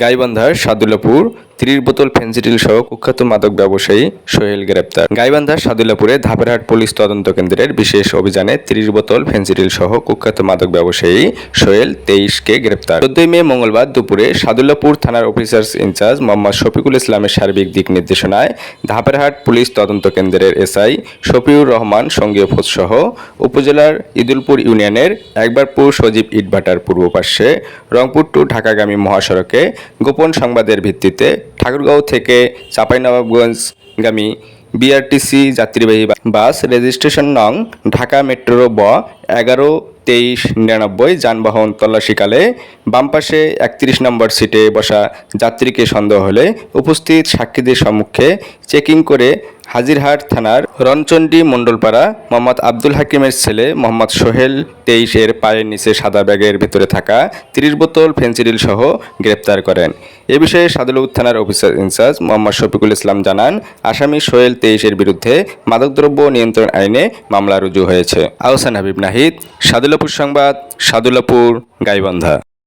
গাইবান্ধার সাদুল্লাপুর ত্রিশ বোতল ফেন্সিডিল সহ কুখ্যাত মাদক ব্যবসায়ী সোহেল গ্রেপ্তার। গাইবান্ধার সাদুল্লাপুরে ধাপেরহাট পুলিশ তদন্ত কেন্দ্রের বিশেষ অভিযানে ত্রিশ বোতল ফেন্সিডিল সহ কুখ্যাত মাদক ব্যবসায়ী সোহেল তেইশকে গ্রেপ্তার। চোদ্দই মে মঙ্গলবার দুপুরে সাদুল্লাপুর থানার অফিসার্স ইনচার্জ মোহাম্মদ শফিকুল ইসলামের সার্বিক দিক নির্দেশনায় ধাপেরহাট পুলিশ তদন্ত কেন্দ্রের এসআই শফিউর রহমান, সঙ্গীয় ফোজসহ উপজেলার ইদুলপুর ইউনিয়নের একবারপুর সজীব ইটভাটার পূর্ব পার্শ্বে রংপুর টু ঢাকাগামী মহাসড়কে গোপন সংবাদের ভিত্তিতে ঠাকুরগাঁও থেকে চাঁপাইনবাবগঞ্জগামী বিআরটিসি যাত্রীবাহী বাস রেজিস্ট্রেশন নং ঢাকা মেট্রো ব এগারো তেইশ নিরানব্বই যানবাহন তল্লাশিকালে বামপাশে একত্রিশ নম্বর সিটে বসা যাত্রীকে সন্দেহ হলে উপস্থিত সাক্ষীদের সম্মুখে চেকিং করে হাজিরহাট থানার রণচণ্ডী মণ্ডলপাড়া মোহাম্মদ আব্দুল হাকিমের ছেলে মোহাম্মদ সোহেল তেইশের পায়ের নিচে সাদা ব্যাগের ভেতরে থাকা তিরিশ বোতল ফেন্সিডিল সহ গ্রেপ্তার করেন। এ বিষয়ে সাদুলুক থানার officer in charge Mohammad Shafikul Islam জানান, আসামি সোহেল তেইশের বিরুদ্ধে মাদকদ্রব্য নিয়ন্ত্রণ আইনে মামলা রুজু হয়েছে। আহসান হাবিব নাহিদ সাদুল্লাপুর সংবাদ সাদুল্লাপুর গাইবান্ধা।